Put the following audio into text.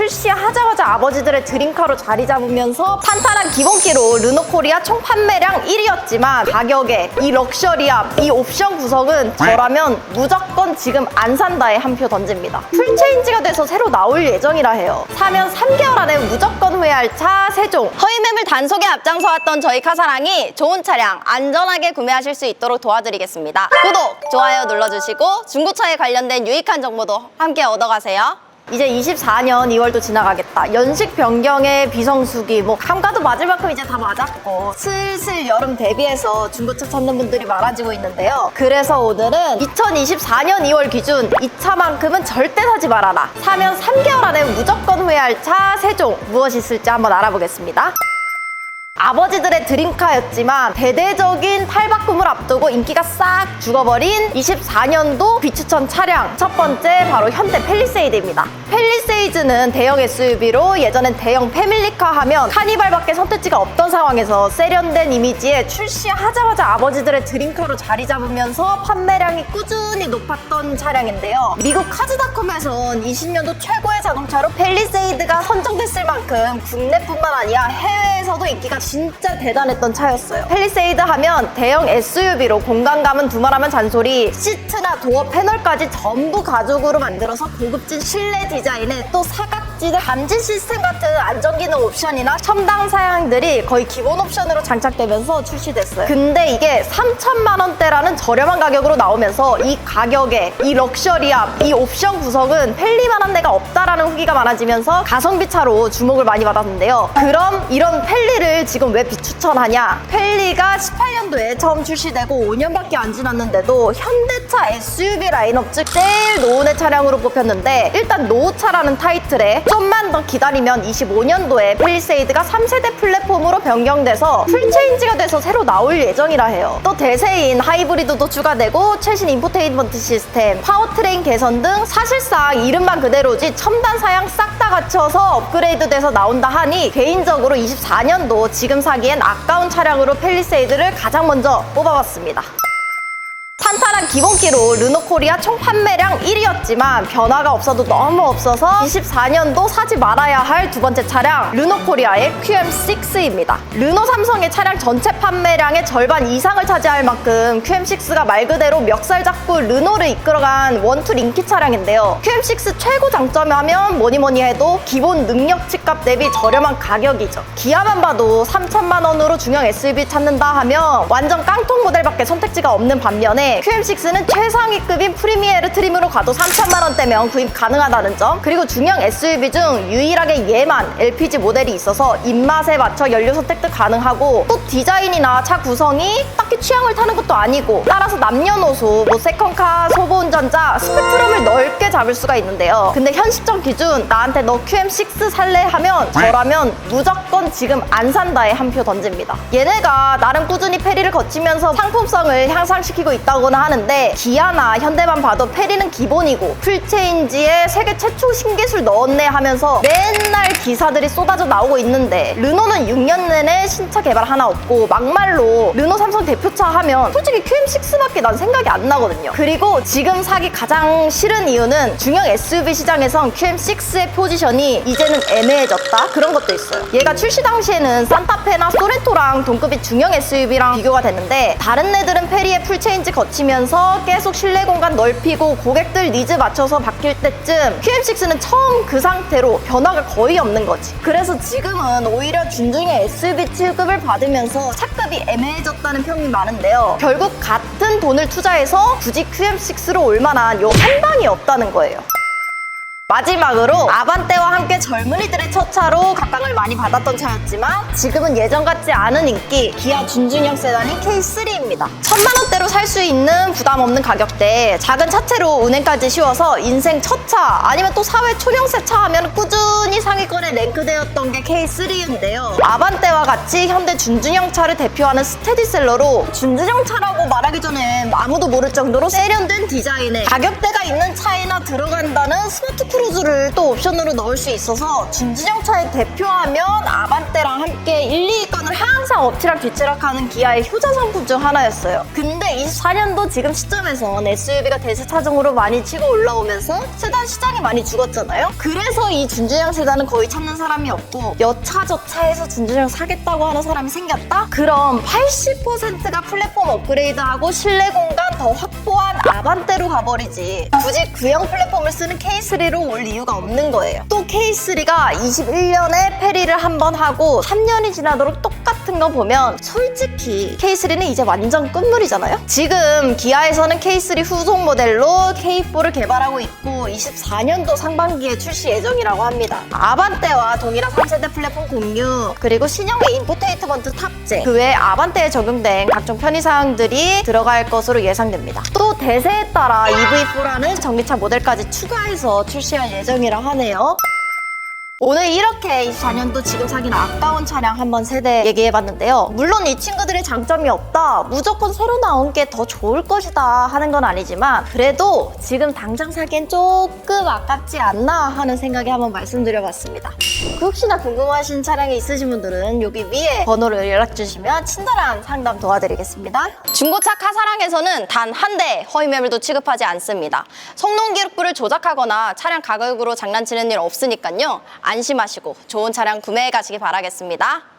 출시하자마자 아버지들의 드림카로 자리 잡으면서 탄탄한 기본기로 르노코리아 총 판매량 1위였지만 가격에 이 럭셔리함, 이 옵션 구성은 저라면 무조건 지금 안 산다에 한 표 던집니다. 풀체인지가 돼서 새로 나올 예정이라 해요. 사면 3개월 안에 무조건 후회할 차 3종. 허위 매물 단속에 앞장서 왔던 저희 카사랑이 좋은 차량 안전하게 구매하실 수 있도록 도와드리겠습니다. 구독, 좋아요 눌러주시고 중고차에 관련된 유익한 정보도 함께 얻어가세요. 이제 24년 2월도 지나가겠다. 연식 변경에 비성수기, 뭐 감가도 맞을 만큼 이제 다 맞았고 슬슬 여름 대비해서 중고차 찾는 분들이 많아지고 있는데요. 그래서 오늘은 2024년 2월 기준 이 차만큼은 절대 사지 말아라. 사면 3개월 안에 무조건 후회할 차 3종 무엇이 있을지 한번 알아보겠습니다. 아버지들의 드림카였지만 대대적인 탈바꿈을 앞두고 인기가 싹 죽어버린 24년도 비추천 차량 첫 번째 바로 현대 펠리세이드입니다. 펠리세이드는 대형 SUV로 예전엔 대형 패밀리카 하면 카니발밖에 선택지가 없던 상황에서 세련된 이미지에 출시하자마자 아버지들의 드림카로 자리 잡으면서 판매량이 꾸준히 높았던 차량인데요. 미국 카즈닷컴에선 20년도 최고의 자동차로 펠리세이드가 선정됐을 만큼 국내뿐만 아니라 해외 에서도 인기가 진짜 대단했던 차였어요. 펠리세이드 하면 대형 SUV로 공간감은 두말하면 잔소리, 시트나 도어 패널까지 전부 가죽으로 만들어서 고급진 실내 디자인에 또 사각 지대 감지 시스템 같은 안전기능 옵션이나 첨단 사양들이 거의 기본 옵션으로 장착되면서 출시됐어요. 근데 이게 3천만 원대라는 저렴한 가격으로 나오면서 이 가격에 이 럭셔리함, 이 옵션 구성은 펠리만한 데가 없다라는 후기가 많아지면서 가성비 차로 주목을 많이 받았는데요. 그럼 이런 펠리를 지금 왜 비추천하냐? 펠리가 18년도에 처음 출시되고 5년밖에 안 지났는데도 현대차 SUV 라인업 즉 제일 노은의 차량으로 뽑혔는데 일단 노후차라는 타이틀에 더 기다리면 25년도에 펠리세이드가 3세대 플랫폼으로 변경돼서 풀체인지가 돼서 새로 나올 예정이라 해요. 또 대세인 하이브리드도 추가되고 최신 인포테인먼트 시스템, 파워트레인 개선 등 사실상 이름만 그대로지 첨단 사양 싹 다 갖춰서 업그레이드 돼서 나온다 하니 개인적으로 24년도 지금 사기엔 아까운 차량으로 펠리세이드를 가장 먼저 뽑아봤습니다. 탄탄한 기본기로 르노코리아 총 판매량 1위였지만 변화가 없어도 너무 없어서 24년도 사지 말아야 할 두 번째 차량 르노코리아의 QM6입니다. 르노 삼성의 차량 전체 판매량의 절반 이상을 차지할 만큼 QM6가 말 그대로 멱살 잡고 르노를 이끌어간 원투 링키 차량인데요. QM6 최고 장점이 하면 뭐니 뭐니 해도 기본 능력치 값 대비 저렴한 가격이죠. 기아만 봐도 3천만 원으로 중형 SUV 찾는다 하면 완전 깡통 모델밖에 선택지가 없는 반면에 QM6는 최상위급인 프리미에르 트림으로 가도 3천만 원대면 구입 가능하다는 점. 그리고 중형 SUV 중 유일하게 얘만 LPG 모델이 있어서 입맛에 맞춰 연료 선택도 가능하고 또 디자인이나 차 구성이 딱히 취향을 타는 것도 아니고 따라서 남녀노소 뭐 세컨카, 소보운전자 스펙트럼을 넓게 잡을 수가 있는데요. 근데 현 시점 기준 나한테 너 QM6 살래 하면 저라면 무조건 지금 안 산다에 한 표 던집니다. 얘네가 나름 꾸준히 페리를 거치면서 상품성을 향상시키고 있다고는 하는데 기아나 현대만 봐도 페리는 기본이고 풀체인지에 세계 최초 신기술 넣었네 하면서 맨날 기사들이 쏟아져 나오고 있는데 르노는 6년 내내 신차 개발 하나 없고 막말로 르노 삼성 대표 차 하면 솔직히 QM6밖에 난 생각이 안 나거든요. 그리고 지금 사기 가장 싫은 이유는 중형 SUV 시장에선 QM6의 포지션이 이제는 애매해졌다 그런 것도 있어요. 얘가 출시 당시에는 산타페나 소렌토랑 동급이 중형 SUV랑 비교가 됐는데 다른 애들은 페리에 풀체인지 거치면서 계속 실내 공간 넓히고 고객들 니즈 맞춰서 바뀔 때쯤 QM6는 처음 그 상태로 변화가 거의 없는 거지. 그래서 지금은 오히려 준중의 SUV 취급을 받으면서 차급이 애매해졌다는 평이 많 은데요. 결국 같은 돈을 투자해서 굳이 QM6로 올 만한 요 한 방이 없다는 거예요. 마지막으로 아반떼와 함께 젊은이들의 첫 차로 각광을 많이 받았던 차였지만 지금은 예전 같지 않은 인기 기아 준중형 세단인 K3입니다. 천만 원대로 살 수 있는 부담 없는 가격대 작은 차체로 운행까지 쉬워서 인생 첫 차 아니면 또 사회 초년생 차 하면 꾸준히 상위권에 랭크되었던 게 K3인데요. 아반떼와 같이 현대 준중형 차를 대표하는 스테디셀러로 준중형 차라고 말하기 전에 아무도 모를 정도로 세련된 디자인에 가격대가 있는 차에나 들어간다는 스마트 크루즈를 또 옵션으로 넣을 수 있어서 준진형 차에 대표하면 아반떼랑 함께 1, 2위권을 항상 엎치락 뒤치락 하는 기아의 효자 상품 중 하나였어요. 근데 24년도 지금 시점에선 SUV가 대세 차종으로 많이 치고 올라오면서 세단 시장이 많이 죽었잖아요. 그래서 이 준준형 세단은 거의 찾는 사람이 없고 여차저차해서 준준형 사겠다고 하는 사람이 생겼다? 그럼 80%가 플랫폼 업그레이드하고 실내 공간 더 확보한 아반떼로 가버리지. 굳이 구형 플랫폼을 쓰는 K3로 올 이유가 없는 거예요. 또 K3가 21년에 페리를 한 번 하고 3년이 지나도록 똑같은 거 보면 솔직히 K3는 이제 완전 끝물이잖아요? 지금 기아에서는 K3 후속 모델로 K4를 개발하고 있고 24년도 상반기에 출시 예정이라고 합니다. 아반떼와 동일한 3세대 플랫폼 공유 그리고 신형의 인포테이트먼트 탑재 그 외에 아반떼에 적용된 각종 편의사항들이 들어갈 것으로 예상됩니다. 또 대세에 따라 EV4라는 전기차 모델까지 추가해서 출시할 예정이라 하네요. 오늘 이렇게 24년도 지금 사기는 아까운 차량 한번 세대 얘기해봤는데요. 물론 이 친구들의 장점이 없다. 무조건 새로 나온 게 더 좋을 것이다 하는 건 아니지만 그래도 지금 당장 사기엔 조금 아깝지 않나 하는 생각에 한번 말씀드려봤습니다. 그 혹시나 궁금하신 차량이 있으신 분들은 여기 위에 번호를 연락 주시면 친절한 상담 도와드리겠습니다. 중고차 카사랑에서는 단 한 대 허위 매물도 취급하지 않습니다. 성능 기록부를 조작하거나 차량 가격으로 장난치는 일 없으니까요. 안심하시고 좋은 차량 구매해 가시기 바라겠습니다.